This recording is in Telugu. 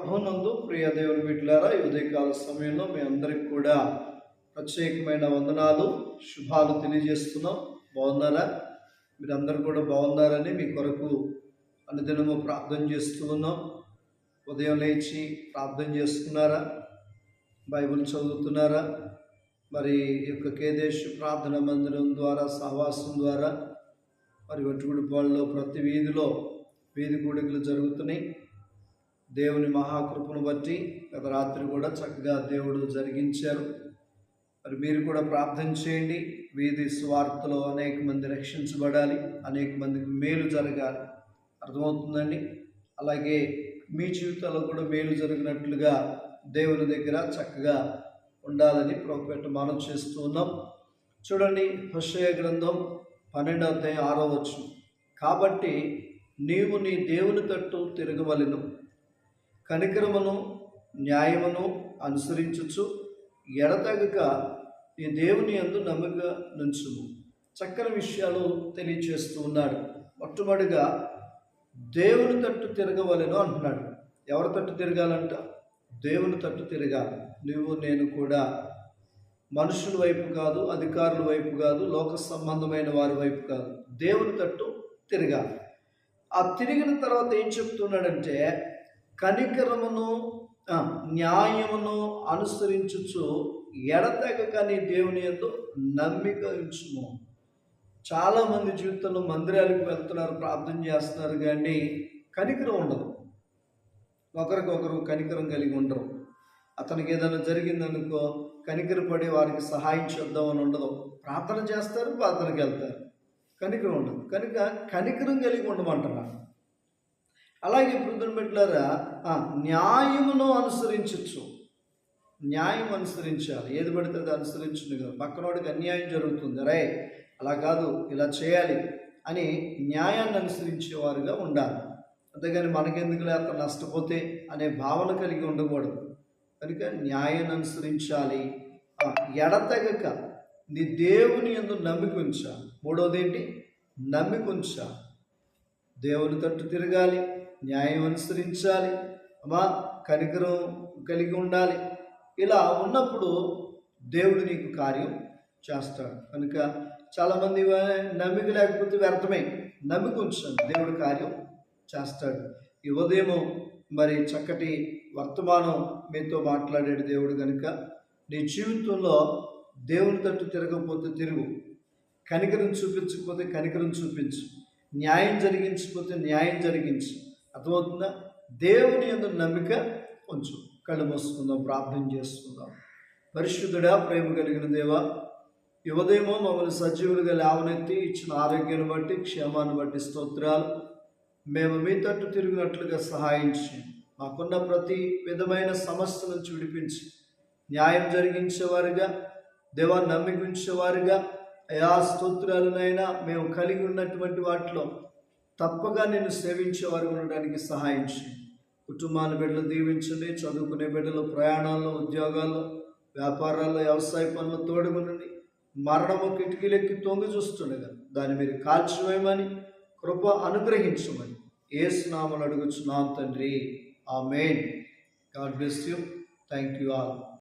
ప్రభునందు ప్రియ దేవుని బిడ్డలారా ఈ ఉదయకాల సమయంలో మీ అందరికి కూడా ప్రత్యేకమైన వందనాలు శుభాలు తెలియజేస్తున్నాం. బాగున్నారా? మీరందరూ కూడా బాగున్నారని మీ కొరకు అనుదినము ప్రార్థన చేస్తూ ఉన్నాం. ఉదయం లేచి ప్రార్థన చేస్తున్నారా? బైబిల్ చదువుతున్నారా? మరి ఈ యొక్క కేదేశ్ ప్రార్థన మందిరం ద్వారా సహవాసం ద్వారా మరి వెట్టుగుడిపాళ్ళలో ప్రతి వీధిలో వీధి కూడికలు జరుగుతున్నాయి. దేవుని మహాకృపను బట్టి గత రాత్రి కూడా చక్కగా దేవుడు జరిగించారు. మరి మీరు కూడా ప్రార్థన చేయండి. వీధి స్వార్థలో అనేక మంది రక్షించబడాలి. అనేక మందికి మేలు జరగాలి. అర్థమవుతుందండి? అలాగే మీ జీవితాల్లో కూడా మేలు జరిగినట్లుగా దేవుని దగ్గర చక్కగా ఉండాలని ప్రభుపేట మనం చేస్తూ ఉన్నాం. చూడండి హృషయ గ్రంథం పన్నెండవ అధ్యాయం ఆరో వచ్చు కాబట్టి నీవు నీ దేవుని తట్టు తిరగవలెను. కనికరమును న్యాయమును అనుసరించుచు ఎడతగక నీ దేవుని అందు నమ్మక నుంచుము. చక్కని విషయాలు తెలియచేస్తూ ఉన్నాడు. మొట్టమొదటిగా దేవుని తట్టు తిరగవలను అంటున్నాడు. ఎవరి తట్టు తిరగాలంట? దేవుని తట్టు తిరగాలి. నువ్వు నేను కూడా. మనుషుల వైపు కాదు అధికారుల వైపు కాదు లోక సంబంధమైన వారి వైపు కాదు. దేవుని తట్టు తిరగాలి. ఆ తిరిగిన తర్వాత ఏం చెప్తున్నాడంటే కనికరమును న్యాయమును అనుసరించుచు ఎడతెగక నీ దేవుని ఎందు నమ్మిక ఉంచుము. చాలామంది జీవితంలో మందిరాలకు వెళ్తున్నారు ప్రార్థన చేస్తున్నారు కానీ కనికరం ఉండదు. ఒకరికొకరు కనికరం కలిగి ఉండరు. అతనికి ఏదైనా జరిగిందనుకో కనికరపడి వారికి సహాయం చేద్దామని ఉండదు. ప్రార్థన చేస్తారు ప్రార్థనకి వెళ్తారు. కనికరం ఉండదు. కనుక కనికరం కలిగి ఉండమంటారా? అలాగే బృందం బిడ్డలారా న్యాయమును అనుసరించవచ్చు న్యాయం అనుసరించాలి. ఏది పడితే అది అనుసరించుంది కదా. పక్కనోడికి అన్యాయం జరుగుతుంది. రే అలా కాదు ఇలా చేయాలి అని న్యాయాన్ని అనుసరించేవారుగా ఉండాలి. అంతేగాని మనకెందుకు లేక నష్టపోతే అనే భావన కలిగి ఉండకూడదు. కనుక న్యాయాన్ని అనుసరించాలి. ఎడతెగక నీ దేవుని ఎందు నమ్మిక ఉంచాలి మూడవది ఏంటి నమ్మిక ఉంచాలి దేవుని తట్టు తిరగాలి న్యాయం అనుసరించాలి అమ్మా కనికరం కలిగి ఉండాలి. ఇలా ఉన్నప్పుడు దేవుడు నీకు కార్యం చేస్తాడు. కనుక చాలామంది నమ్మిక లేకపోతే వ్యర్థమే. నమ్మిక ఉంచాను దేవుడు కార్యం చేస్తాడు. ఈ మరి చక్కటి వర్తమానం మీతో మాట్లాడాడు దేవుడు కనుక నీ జీవితంలో దేవుని తట్టు తిరగకపోతే తిరుగు. కనికరం చూపించకపోతే కనికరం చూపించు. న్యాయం జరిగించకపోతే న్యాయం జరిగించు. అర్థమవుతుందా? దేవుని ఎందు నమ్మిక కొంచెం కళ్ళు మూసుకుందాం ప్రార్థన చేసుకుందాం. పరిశుద్ధుడా ప్రేమ కలిగిన దేవా యువదేమో మమ్మల్ని సజీవులుగా లేవనెత్తి ఇచ్చిన ఆరోగ్యాన్ని బట్టి క్షేమాన్ని బట్టి స్తోత్రాలు. మేము మీ తట్టు తిరిగినట్లుగా సహాయించి మాకున్న ప్రతి విధమైన సమస్య నుంచి విడిపించి న్యాయం జరిగించేవారుగా దేవా నమ్మికుంచేవారుగా అయా స్తోత్రాలనైనా మేము కలిగి ఉన్నటువంటి వాటిలో తప్పగా నేను సేవించేవారు ఉండడానికి సహాయం చేయండి కుటుంబాల బిడ్డలు దీవించండి చదువుకునే బిడ్డలు ప్రయాణాల్లో ఉద్యోగాల్లో వ్యాపారాల్లో వ్యవసాయ పనులు తోడుగునండి మరణము కిటికీలెక్కి తొంగి చూస్తుండగా దాన్ని మీరు కాల్చివేయమని కృప అనుగ్రహించమని ఏసునామలు అడుగుచున్నాం తండ్రి. Amen God bless you. Thank you all.